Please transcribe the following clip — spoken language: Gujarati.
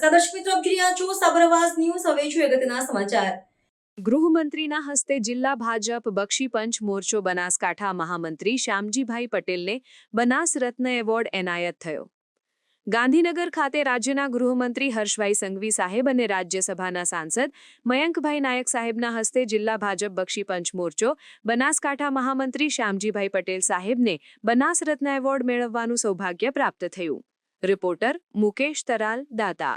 દર્શક મિત્રો, આપ છો સાબરવાસ ન્યૂઝ. હવે છું અગત્યના સમાચાર. ગૃહમંત્રીના હસ્તે જિલ્લા ભાજપ બક્ષીપંચ મોરચો બનાસકાંઠા મહામંત્રી શ્યામજીભાઈ પટેલને બનાસ રત્ન એવોર્ડ એનાયત થયો. ગાંધીનગર ખાતે રાજ્યના ગૃહમંત્રી હર્ષભાઈ સંઘવી સાહેબ અને રાજ્યસભાના સાંસદ મયંકભાઈ નાયક સાહેબના હસ્તે જિલ્લા ભાજપ બક્ષીપંચ મોરચો બનાસકાંઠા મહામંત્રી શ્યામજીભાઈ પટેલ સાહેબને બનાસ રત્ન એવોર્ડ મેળવવાનું સૌભાગ્ય પ્રાપ્ત થયું. રિપોર્ટર મુકેશ તરાલ દાતા